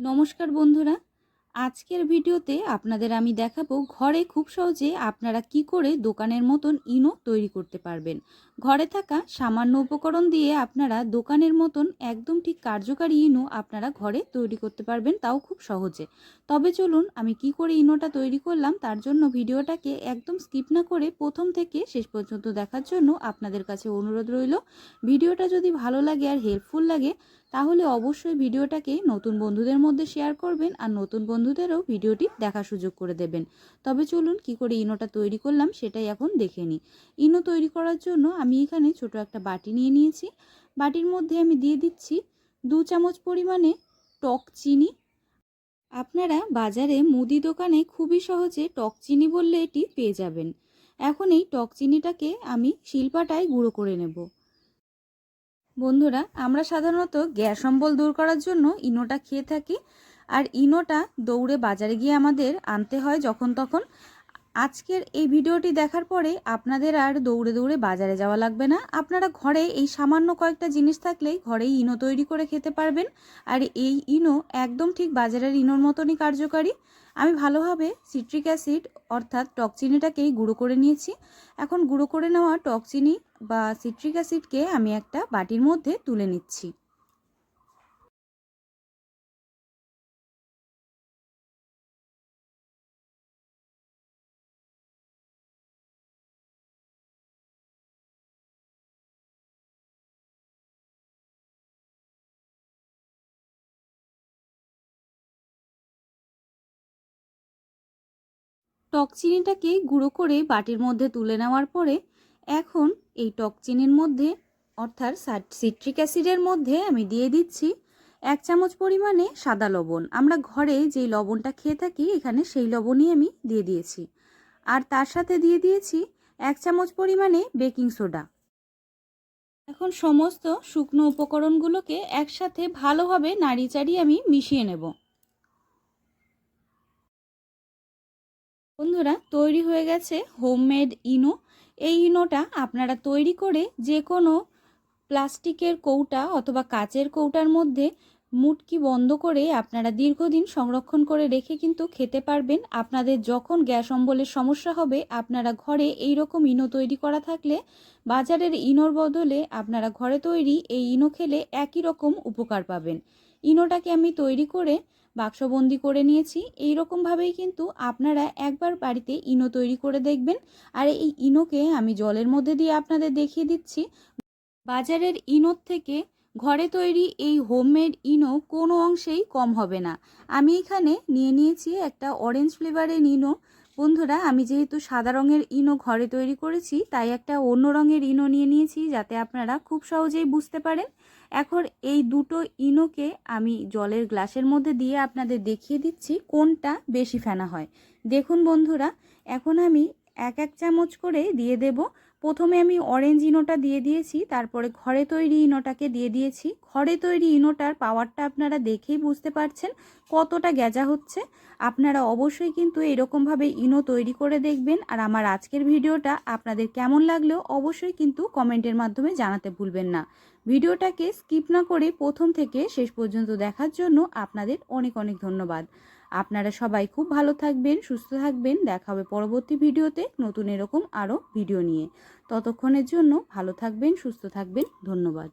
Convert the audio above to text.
নমস্কার বন্ধুরা। আজকের ভিডিওতে আপনাদের আমি দেখাবো ঘরে খুব সহজে আপনারা কি করে দোকানের মতন ইনো তৈরি করতে পারবেন। ঘরে থাকা সামান্য উপকরণ দিয়ে আপনারা দোকানের মতন একদম ঠিক কার্যকারী ইনো আপনারা ঘরে তৈরি করতে পারবেন তাও খুব সহজে। তবে চলুন আমি কি করে ইনোটা তৈরি করলাম তার জন্য ভিডিওটাকে একদম স্কিপ না করে প্রথম থেকে শেষ পর্যন্ত দেখার জন্য আপনাদের কাছে অনুরোধ রইল। ভিডিওটা যদি ভালো লাগে আর হেল্পফুল লাগে তাহলে অবশ্যই ভিডিওটাকে নতুন বন্ধুদের মধ্যে শেয়ার করবেন আর নতুন বন্ধুদেরও ভিডিওটি দেখার সুযোগ করে দেবেন। তবে চলুন কি করে ইনোটা তৈরি করলাম সেটাই এখন দেখে নিই। ইনো তৈরি করার জন্য আমি এখানে ছোট একটা বাটি নিয়ে নিয়েছি। বাটির মধ্যে আমি দিয়ে দিচ্ছি দু চামচ পরিমাণে টক চিনি। আপনারা বাজারে মুদি দোকানে খুবই সহজে টক চিনি বললে এটি পেয়ে যাবেন। এখন এই টক চিনিটাকে আমি শিলপাটায় গুঁড়ো করে নেব। বন্ধুরা, আমরা সাধারণত গ্যাস অম্বল দূর করার জন্য ইনোটা খেয়ে থাকি। আর ইনোটা দৌড়ে বাজারে গিয়ে আমাদের আনতে হয় যখন তখন। আজকের এই ভিডিওটি দেখার পরে আপনাদের আর দৌড়ে দৌড়ে বাজারে যাওয়া লাগবে না। আপনারা ঘরে এই সামান্য কয়েকটা জিনিস থাকলেই ঘরেই ইনো তৈরি করে খেতে পারবেন। আর এই ইনো একদম ঠিক বাজারের ইনোর মতনই কার্যকারী। আমি ভালোভাবে সিট্রিক অ্যাসিড অর্থাৎ টক চিনিটাকেই গুঁড়ো করে নিয়েছি। এখন গুঁড়ো করে নেওয়া টক চিনি বা সিট্রিক অ্যাসিডকে আমি একটা বাটির মধ্যে তুলে নিচ্ছি। টক চিনিটাকে গুঁড়ো করে বাটির মধ্যে তুলে নেওয়ার পরে এখন এই টক চিনির মধ্যে, অর্থাৎ সিট্রিক অ্যাসিডের মধ্যে আমি দিয়ে দিচ্ছি এক চামচ পরিমাণে সাদা লবণ। আমরা ঘরে যেই লবণটা খেয়ে থাকি, এখানে সেই লবণই আমি দিয়ে দিয়েছি। আর তার সাথে দিয়ে দিয়েছি এক চামচ পরিমাণে বেকিং সোডা। এখন সমস্ত শুকনো উপকরণগুলোকে একসাথে ভালোভাবে নাড়ি চাড়িয়ে আমি মিশিয়ে নেব। বন্ধুরা, তৈরি হয়ে গেছে হোমমেড ইনো। এই ইনোটা আপনারা তৈরি করে যে কোনো প্লাস্টিকের কৌটা অথবা কাচের কৌটার মধ্যে মুটকি বন্ধ করে আপনারা দীর্ঘদিন সংরক্ষণ করে রেখে কিন্তু খেতে পারবেন। আপনাদের যখন গ্যাস অম্বলের সমস্যা হবে, আপনারা ঘরে এই রকম ইনো তৈরি করা থাকলে বাজারের ইনোর বদলে আপনারা ঘরে তৈরি এই ইনো খেলে একই রকম উপকার পাবেন। ইনোটাকে আমি তৈরি করে বাক্সবন্দি করে নিয়েছি। এই রকমভাবেই কিন্তু আপনারা একবার বাড়িতে ইনো তৈরি করে দেখবেন। আর এই ইনোকে আমি জলের মধ্যে দিয়ে আপনাদের দেখিয়ে দিচ্ছি। বাজারের ইনোর থেকে ঘরে তৈরি এই হোমমেড ইনো কোনো অংশেই কম হবে না। আমি এখানে নিয়ে নিয়েছি একটা অরেঞ্জ ফ্লেভারের ইনো। বন্ধুরা, আমি যেহেতু সাদা রঙের ইনো ঘরে তৈরি করেছি, তাই একটা অন্য রঙের ইনো নিয়ে নিয়েছি যাতে আপনারা খুব সহজেই বুঝতে পারেন। এখন এই দুটো ইনোকে আমি জলের গ্লাসের মধ্যে দিয়ে আপনাদের দেখিয়ে দিচ্ছি কোনটা বেশি ফেনা হয়। দেখুন বন্ধুরা, এখন আমি এক এক চামচ করে দিয়ে দেব। প্রথমে আমি অরেঞ্জ ইনোটা দিয়ে দিয়েছি, তারপরে ঘরে তৈরি ইনোটাকে দিয়ে দিয়েছি। ঘরে তৈরি ইনোটার পাওয়ারটা আপনারা দেখেই বুঝতে পারছেন কতটা গেজা হচ্ছে। আপনারা অবশ্যই কিন্তু এরকমভাবে ইনো তৈরি করে দেখবেন। আর আমার আজকের ভিডিওটা আপনাদের কেমন লাগলেও অবশ্যই কিন্তু কমেন্টের মাধ্যমে জানাতে ভুলবেন না। ভিডিওটাকে স্কিপ না করে প্রথম থেকে শেষ পর্যন্ত দেখার জন্য আপনাদের অনেক অনেক ধন্যবাদ। আপনারা সবাই খুব ভালো থাকবেন, সুস্থ থাকবেন। দেখা হবে পরবর্তী ভিডিওতে নতুন এরকম আরও ভিডিও নিয়ে। ততক্ষণের জন্য ভালো থাকবেন, সুস্থ থাকবেন। ধন্যবাদ।